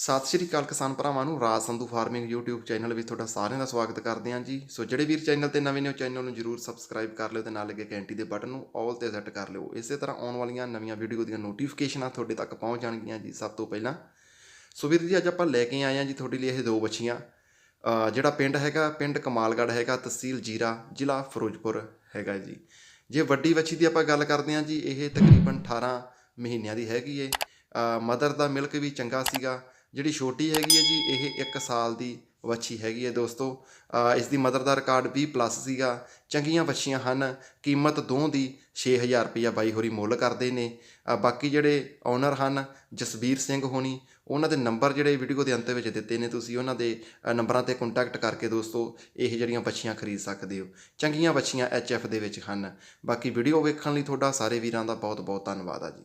ਸਤਿ ਸ਼੍ਰੀ ਅਕਾਲ ਕਿਸਾਨ ਭਰਾਵਾਂ ਨੂੰ, Raj Sandhu farming YouTube channel ਵਿੱਚ ਤੁਹਾਡਾ ਸਾਰਿਆਂ ਦਾ ਸਵਾਗਤ ਕਰਦੇ ਹਾਂ ਜੀ। ਸੋ ਜਿਹੜੇ ਵੀਰ ਚੈਨਲ ਤੇ ਨਵੇਂ ਨੇ, ਉਹ ਚੈਨਲ ਨੂੰ ਜਰੂਰ ਸਬਸਕ੍ਰਾਈਬ ਕਰ ਲਿਓ ਤੇ ਨਾਲ ਲੱਗੇ ਘੰਟੀ ਦੇ ਬਟਨ ਨੂੰ ਆਲ ਤੇ ਸੈੱਟ ਕਰ ਲਿਓ। ਇਸੇ ਤਰ੍ਹਾਂ ਆਉਣ ਵਾਲੀਆਂ ਨਵੀਆਂ ਵੀਡੀਓ ਦੀਆਂ ਨੋਟੀਫਿਕੇਸ਼ਨਾਂ ਤੁਹਾਡੇ ਤੱਕ ਪਹੁੰਚ ਜਾਣਗੀਆਂ ਜੀ ਸਭ ਤੋਂ ਪਹਿਲਾਂ। ਸੋ ਵੀਰ ਜੀ, ਅੱਜ ਆਪਾਂ ਲੈ ਕੇ ਆਏ ਹਾਂ ਜੀ ਤੁਹਾਡੇ ਲਈ ਇਹ ਦੋ ਬੱਚੀਆਂ। ਜਿਹੜਾ ਪਿੰਡ ਹੈਗਾ, ਪਿੰਡ ਕਮਾਲਗੜ੍ਹ ਹੈਗਾ, ਤਹਿਸੀਲ ਜੀਰਾ, ਜ਼ਿਲ੍ਹਾ ਫਿਰੋਜ਼ਪੁਰ ਹੈਗਾ ਜੀ। ਜੇ ਵੱਡੀ ਵੱਛੀ ਦੀ ਆਪਾਂ ਗੱਲ ਕਰਦੇ ਹਾਂ ਜੀ, ਇਹ ਤਕਰੀਬਨ 18 ਮਹੀਨਿਆਂ ਦੀ ਹੈਗੀ ਏ। ਮਦਰ ਦਾ ਮਿਲਕ ਵੀ ਚੰਗਾ ਸੀਗਾ। ਜਿਹੜੀ ਛੋਟੀ ਹੈਗੀ ਹੈ ਜੀ, ਇਹ 1 ਸਾਲ ਦੀ ਵੱਛੀ ਹੈਗੀ ਹੈ ਦੋਸਤੋ। ਇਸ ਦੀ ਮਦਰ ਦਾ ਰਿਕਾਰਡ 20 ਪਲੱਸ ਸੀਗਾ। ਚੰਗੀਆਂ ਵੱਛੀਆਂ ਹਨ। ਕੀਮਤ ਦੋ ਦੀ 6000 ਰੁਪਇਆ ਬਾਈ ਹੋਰੀ ਮੁੱਲ ਕਰਦੇ ਨੇ। ਬਾਕੀ ਜਿਹੜੇ ਓਨਰ ਹਨ, ਜਸਬੀਰ ਸਿੰਘ ਹੋਣੀ, ਉਹਨਾਂ ਦੇ ਨੰਬਰ ਜਿਹੜੇ ਵੀਡੀਓ ਦੇ ਅੰਤ ਵਿੱਚ ਦਿੱਤੇ ਨੇ ਤੁਸੀਂ, ਉਹਨਾਂ ਦੇ ਨੰਬਰਾਂ ਤੇ ਕੰਟੈਕਟ ਕਰਕੇ ਦੋਸਤੋ ਇਹ ਜਿਹੜੀਆਂ ਵੱਛੀਆਂ ਖਰੀਦ ਸਕਦੇ ਹੋ। ਚੰਗੀਆਂ ਵੱਛੀਆਂ ਐਚ ਐਫ ਦੇ ਵਿੱਚ ਹਨ। ਬਾਕੀ ਵੀਡੀਓ ਵੇਖਣ ਲਈ ਤੁਹਾਡਾ ਸਾਰੇ ਵੀਰਾਂ ਦਾ ਬਹੁਤ ਬਹੁਤ ਧੰਨਵਾਦ ਆ ਜੀ।